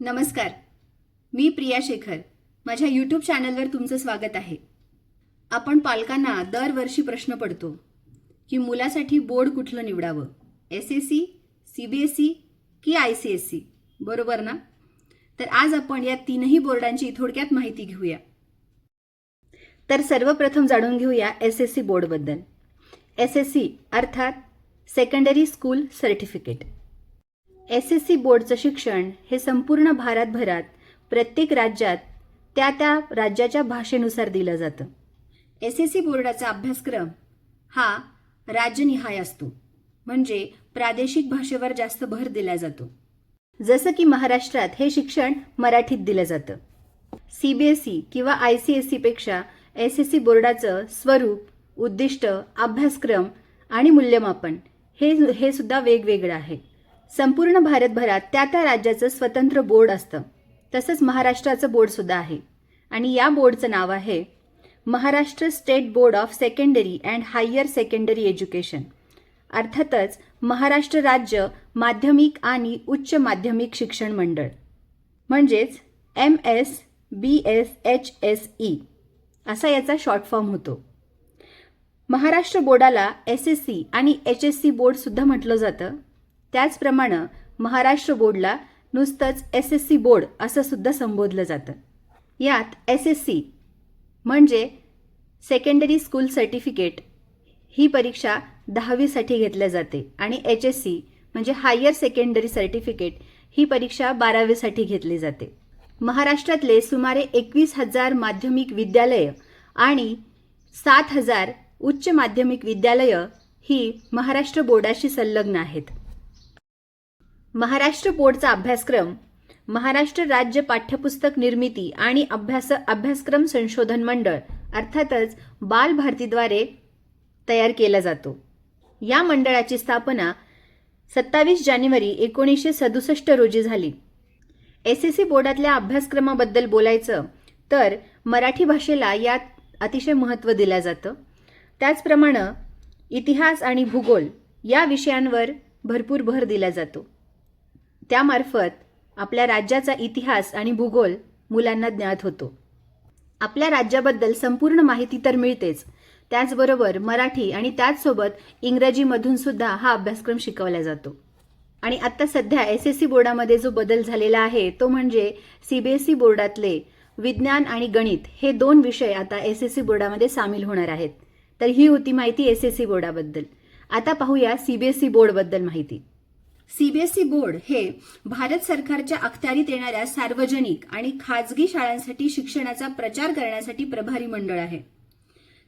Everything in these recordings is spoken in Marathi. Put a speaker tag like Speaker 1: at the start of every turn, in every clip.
Speaker 1: नमस्कार. मी प्रिया शेखर. माझ्या यूट्यूब चॅनलवर तुमचं स्वागत आहे. आपण पालकांना दरवर्षी प्रश्न पडतो की मुलासाठी बोर्ड कुठलं निवडावं? S S C C B S C की आय सी एस सी बरोबर ना? तर आज आपण या तीनही बोर्डांची थोडक्यात माहिती घेऊया. तर सर्वप्रथम जाणून घेऊया एस एस सी बोर्डबद्दल एस एस सी अर्थात secondary school certificate S S C बोर्डचं शिक्षण हे संपूर्ण भारतभरात प्रत्येक राज्यात त्या त्या राज्याच्या भाषेनुसार दिलं जातं. एस एस सी बोर्डाचा अभ्यासक्रम हा राज्यनिहाय असतो. म्हणजे प्रादेशिक भाषेवर जास्त भर दिला जातो. जसं की महाराष्ट्रात हे शिक्षण मराठीत दिलं जातं. सी बी एस ई किंवा आय सी एस सीपेक्षा एस एस सी बोर्डाचं स्वरूप उद्दिष्ट अभ्यासक्रम आणि मूल्यमापन हे हे सुद्धा वेगवेगळं आहे. संपूर्ण भारतभरात त्या त्या राज्याचं स्वतंत्र बोर्ड असतं. तसंच महाराष्ट्राचं बोर्डसुद्धा आहे. आणि या बोर्डचं नाव आहे Maharashtra state board of secondary and higher secondary education. अर्थातच महाराष्ट्र राज्य माध्यमिक आणि उच्च माध्यमिक शिक्षण मंडळ. म्हणजेच M S B S H S E असा याचा शॉर्ट फॉर्म होतो. महाराष्ट्र बोर्डाला एस एस सी आणि एच एस सी बोर्डसुद्धा म्हटलं जातं. त्याचप्रमाणे महाराष्ट्र बोर्डला नुसतंच एस एस सी बोर्ड असं सुद्धा संबोधलं जातं. यात एस एस सी म्हणजे सेकंडरी स्कूल सर्टिफिकेट ही परीक्षा दहावीसाठी घेतल्या जाते आणि एच एस सी म्हणजे हायर सेकंडरी सर्टिफिकेट ही परीक्षा बारावीसाठी घेतली जाते. महाराष्ट्रातले सुमारे एकवीस हजार माध्यमिक विद्यालयं आणि सात हजार उच्च माध्यमिक विद्यालयं ही महाराष्ट्र बोर्डाशी संलग्न आहेत. महाराष्ट्र बोर्डचा अभ्यासक्रम महाराष्ट्र राज्य पाठ्यपुस्तक निर्मिती आणि अभ्यास अभ्यासक्रम संशोधन मंडळ अर्थातच बाल भारतीद्वारे तयार केला जातो. या मंडळाची स्थापना सत्तावीस जानेवारी एकोणीसशे सदुसष्ट रोजी झाली. एस एस सी बोर्डातल्या अभ्यासक्रमाबद्दल बोलायचं तर मराठी भाषेला यात अतिशय महत्त्व दिलं जातं. त्याचप्रमाणे इतिहास आणि भूगोल या विषयांवर भरपूर भर दिला जातो. त्यामार्फत आपल्या राज्याचा इतिहास आणि भूगोल मुलांना ज्ञात होतो. आपल्या राज्याबद्दल संपूर्ण माहिती तर मिळतेच. त्याचबरोबर मराठी आणि त्याचसोबत इंग्रजीमधून सुद्धा हा अभ्यासक्रम शिकवला जातो. आणि आत्ता सध्या एस एस सी बोर्डामध्ये जो बदल झालेला आहे तो म्हणजे सी बी एस ई बोर्डातले विज्ञान आणि गणित हे दोन विषय आता एस एस सी बोर्डामध्ये सामील होणार आहेत. तर ही होती माहिती एस एस सी बोर्डाबद्दल. आता पाहूया सी बी एस ई बोर्डबद्दल माहिती. सीबीएसई बोर्ड हे भारत सरकारच्या अखत्यारीत येणाऱ्या सार्वजनिक आणि खाजगी शाळांसाठी शिक्षणाचा प्रचार करण्यासाठी प्रभारी मंडळ आहे.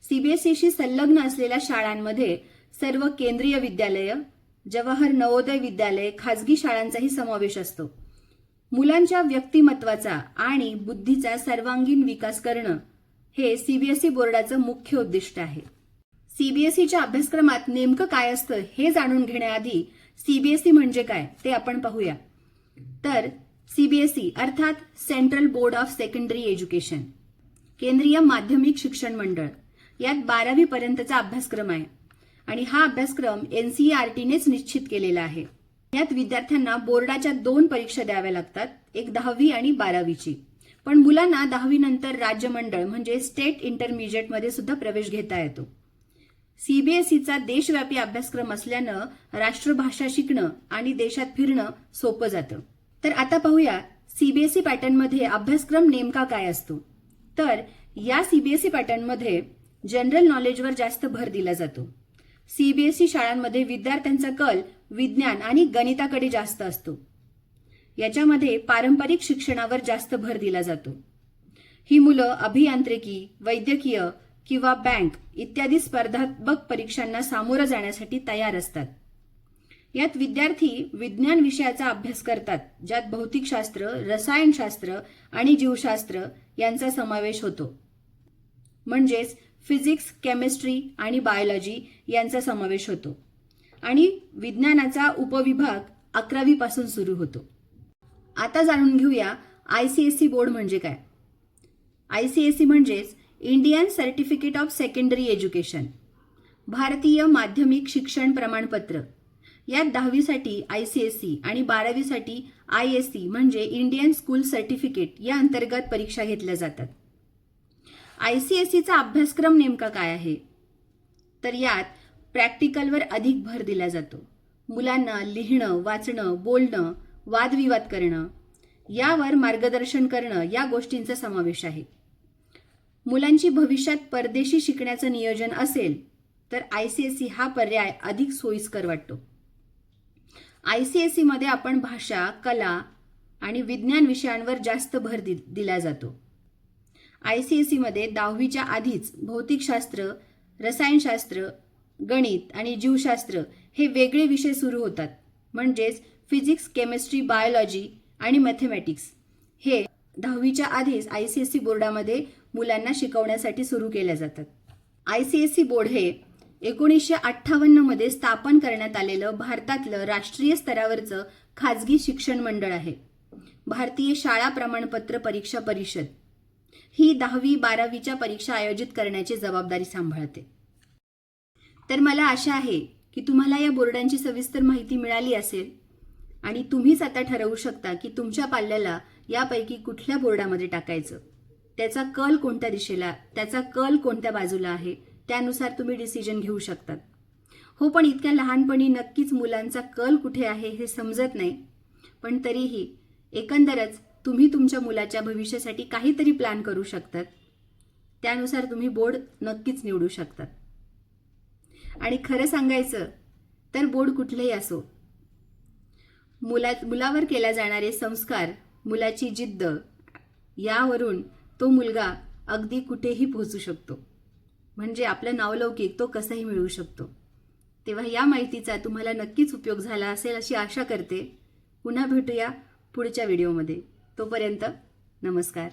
Speaker 1: सीबीएसईशी संलग्न असलेल्या शाळांमध्ये सर्व केंद्रीय विद्यालय जवाहर नवोदय विद्यालय खाजगी शाळांचाही समावेश असतो. मुलांच्या व्यक्तिमत्वाचा आणि बुद्धीचा सर्वांगीण विकास करणं हे सीबीएसई बोर्डाचं मुख्य उद्दिष्ट आहे. सीबीएसईच्या अभ्यासक्रमात नेमकं काय असतं हे जाणून घेण्याआधी सीबीएसई म्हणजे काय ते आपण पाहूया. तर सीबीएसई अर्थात central board of secondary education केंद्रीय माध्यमिक शिक्षण मंडळ यात बारावी पर्यंतचा अभ्यासक्रम आहे. आणि हा अभ्यासक्रम एनसीईआरटीनेच निश्चित केलेला आहे. यात विद्यार्थ्यांना बोर्डाच्या दोन परीक्षा द्याव्या लागतात एक दहावी आणि बारावीची. पण मुलांना दहावी नंतर राज्य मंडळ म्हणजे स्टेट इंटरमिजिएटमध्ये सुद्धा प्रवेश घेता येतो. सीबीएसईचा देशव्यापी अभ्यासक्रम असल्यानं राष्ट्रभाषा शिकणं आणि देशात फिरणं सोपं जातं. तर आता पाहूया सीबीएसई पॅटर्नमध्ये अभ्यासक्रम नेमका काय असतो. तर या सीबीएसई पॅटर्नमध्ये जनरल नॉलेजवर जास्त भर दिला जातो. सीबीएसई शाळांमध्ये विद्यार्थ्यांचा कल विज्ञान आणि गणिताकडे जास्त असतो. याच्यामध्ये पारंपरिक शिक्षणावर जास्त भर दिला जातो. ही मुलं अभियांत्रिकी वैद्यकीय किंवा बँक इत्यादी स्पर्धात्मक परीक्षांना सामोरं जाण्यासाठी तयार असतात. यात विद्यार्थी विज्ञान विषयाचा अभ्यास करतात ज्यात भौतिकशास्त्र रसायनशास्त्र आणि जीवशास्त्र यांचा समावेश होतो. म्हणजेच फिजिक्स केमिस्ट्री आणि बायोलॉजी यांचा समावेश होतो आणि विज्ञानाचा उपविभाग अकरावीपासून सुरू होतो. आता जाणून घेऊया I C S C board म्हणजे काय? आय सी एस सी म्हणजेच Indian certificate of secondary education भारतीय माध्यमिक शिक्षण प्रमाणपत्र. यात दहावीसाठी आय सी एस सी आणि बारावीसाठी आय एस सी म्हणजे इंडियन स्कूल सर्टिफिकेट या अंतर्गत परीक्षा घेतल्या जातात. आय सी एस सीचा अभ्यासक्रम नेमका काय आहे? तर यात प्रॅक्टिकलवर अधिक भर दिला जातो. मुलांना लिहिणं वाचणं बोलणं वादविवाद करणं यावर मार्गदर्शन करणं या गोष्टींचा समावेश आहे. मुलांची भविष्यात परदेशी शिकण्याचं नियोजन असेल तर आय सी एस सी हा पर्याय अधिक सोयीस्कर वाटतो. आय सी एस सीमध्ये आपण भाषा कला आणि विज्ञान विषयांवर जास्त भर दि दिला जातो. आय सी एस सीमध्ये दहावीच्या आधीच भौतिकशास्त्र रसायनशास्त्र गणित आणि जीवशास्त्र हे वेगळे विषय सुरू होतात म्हणजेच फिजिक्स केमिस्ट्री बायोलॉजी आणि मॅथमॅटिक्स. हे दहावीच्या आधीच आय सी एस सी बोर्डामध्ये मुलांना शिकवण्यासाठी सुरू केल्या जातात. I C S C board हे एकोणीसशे अठ्ठावन्नमध्ये स्थापन करण्यात आलेलं भारतातलं राष्ट्रीय स्तरावरचं खाजगी शिक्षण मंडळ आहे. भारतीय शाळा प्रमाणपत्र परीक्षा परिषद. ही दहावी बारावीच्या परीक्षा आयोजित करण्याची जबाबदारी सांभाळते. तर मला आशा आहे की तुम्हाला या बोर्डांची सविस्तर माहिती मिळाली असेल आणि तुम्हीच आता ठरवू शकता की तुमच्या पाल्याला यापैकी कुठल्या बोर्डामध्ये टाकायचं. त्याचा कल कोणत्या दिशेला त्याचा कल कोणत्या बाजूला आहे त्यानुसार तुम्ही डिसिजन घेऊ शकतात. हो पण इतक्या लहानपणी नक्कीच मुलांचा कल कुठे आहे हे समजत नाही. पण तरीही एकंदरच तुम्ही तुमच्या मुलाच्या भविष्यासाठी काहीतरी प्लॅन करू शकतात. त्यानुसार तुम्ही बोर्ड नक्कीच निवडू शकतात. आणि खरं सांगायचं तर बोर्ड कुठलंही असो मुला मुलावर केल्या जाणारे संस्कार मुलाची जिद्द यावरून तो मुलगा अगदी कुठेही पोहोचू शकतो. म्हणजे आपलं नावलौकिक तो कसाही मिळवू शकतो. तेव्हा या माहितीचा तुम्हाला नक्कीच उपयोग झाला असेल अशी आशा करते. पुन्हा भेटूया पुढच्या व्हिडिओमध्ये. तोपर्यंत नमस्कार.